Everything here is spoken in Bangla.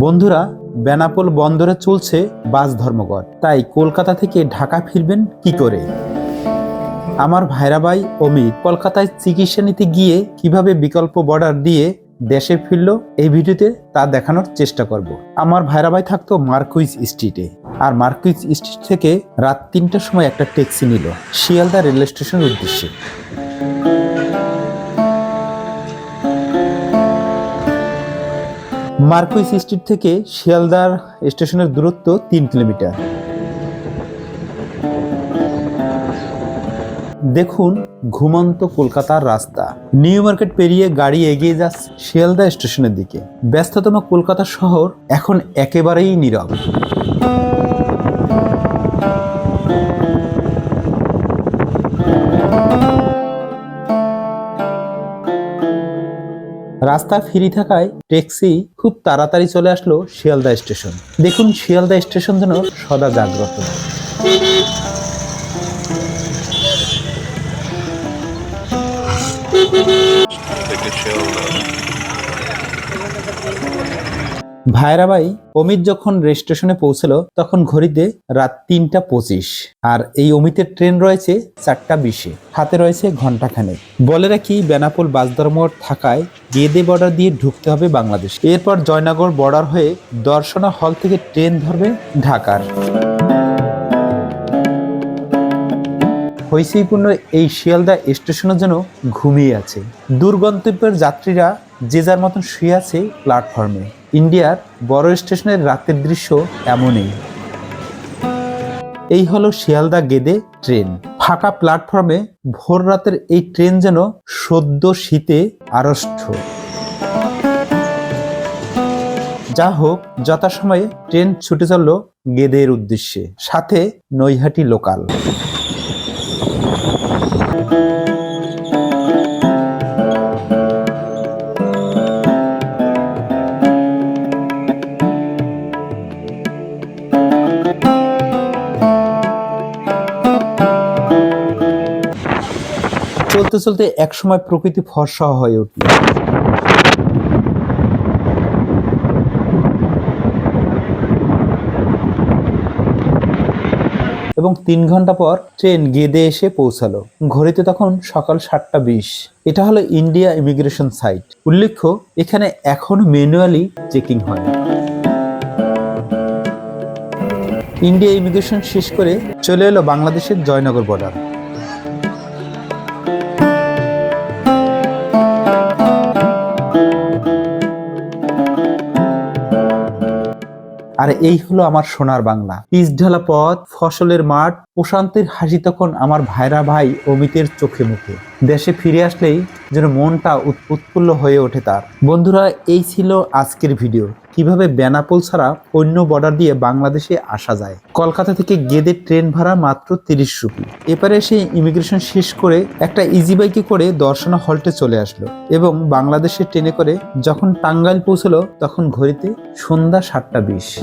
বন্ধুরা, বেনাপোল বন্দরে চলছে বাস ধর্মঘট। তাই কলকাতা থেকে ঢাকা ফিরবেন কি করে? আমার ভাইরা ভাই অমিত, কলকাতায় চিকিৎসা নিতে গিয়ে কীভাবে বিকল্প বর্ডার দিয়ে দেশে ফিরল, এই ভিডিওতে তা দেখানোর চেষ্টা করব। আমার ভাইরা ভাই থাকতো মার্কুইজ স্ট্রিটে, আর মার্কুইজ স্ট্রিট থেকে রাত তিনটার সময় একটা ট্যাক্সি নিল, শিয়ালদা রেল স্টেশনের উদ্দেশ্যে। মার্কুইস স্ট্রিট থেকে শিয়ালদার স্টেশনের দূরত্ব তিন কিলোমিটার। দেখুন ঘুমন্ত কলকাতার রাস্তা। নিউ মার্কেট পেরিয়ে গাড়ি এগিয়ে যাচ্ছে শিয়ালদা স্টেশনের দিকে। ব্যস্ততম কলকাতা শহর এখন একেবারেই নীরব। রাস্তা ফ্রি থাকায় ট্যাক্সি খুব তাড়াতাড়ি চলে আসলো শিয়ালদা স্টেশন। দেখুন শিয়ালদা স্টেশন যেন সদা জাগ্রত। ভাইরা ভাই, অমিত যখন রেল স্টেশনে পৌঁছলো, তখন ঘড়িতে রাত তিনটা পঁচিশ। আর এই অমিতের ট্রেন রয়েছে চারটা বিশে। হাতে রয়েছে ঘন্টাখানেক বলে রাখি, বেনাপোল বাসধর্মর থাকায় গেদে বর্ডার দিয়ে ঢুকতে হবে বাংলাদেশ এরপর জয়নগর বর্ডার হয়ে দর্শনা হল থেকে ট্রেন ধরবে ঢাকার। হৈসীপূর্ণ এই শিয়ালদা স্টেশনের জন্য ঘুমিয়ে আছে। দূরগন্তব্যের যাত্রীরা যে যার মতন শুয়ে আছে প্ল্যাটফর্মে। ইন্ডিয়ার বড় স্টেশনের রাতের দৃশ্য এমনই। এই হলো শিয়ালদা গেদে ট্রেন। ফাঁকা প্ল্যাটফর্মে ভোর রাতের এই ট্রেন যেন সদ্য শীতে আড়ষ্ট। যা হোক, যথাসময়ে ট্রেন ছুটে চলল গেদের উদ্দেশ্যে। সাথে নৈহাটি লোকাল। চলতে চলতে একসময় প্রকৃতি ফর্সা হয়ে উঠল। এবং তিন ঘণ্টা পর ট্রেন গেদে এসে পৌঁছালো। ঘড়িতে তখন সকাল সাতটা বিশ। এটা হলো ইন্ডিয়া ইমিগ্রেশন সাইট। উল্লেখ্য, এখানে এখন ম্যানুয়ালি চেকিং হয় ইন্ডিয়া ইমিগ্রেশন শেষ করে চলে এলো বাংলাদেশের জয়নগর বর্ডার। আর এই হলো আমার সোনার বাংলা। পিস ঢালা পথ ফসলের মাঠ প্রশান্তের হাসি তখন আমার ভাইরা ভাই অমিতের চোখে মুখে। দেশে ফিরে আসলেই যেন মনটা উৎ- উৎফুল্ল হয়ে ওঠে তার। বন্ধুরা, এই ছিল আজকের ভিডিও। কীভাবে বেনাপোল ছাড়া অন্য বর্ডার দিয়ে বাংলাদেশে আসা যায়? কলকাতা থেকে গেদে ট্রেন ভাড়া মাত্র তিরিশ রুপি। এপারে সে ইমিগ্রেশন শেষ করে একটা ইজি বাইকে করে দর্শনা হল্টে চলে আসলো এবং বাংলাদেশে ট্রেনে করে যখন টাঙ্গাইল পৌঁছলো তখন ঘড়িতে সন্ধ্যা সাতটা বিশ।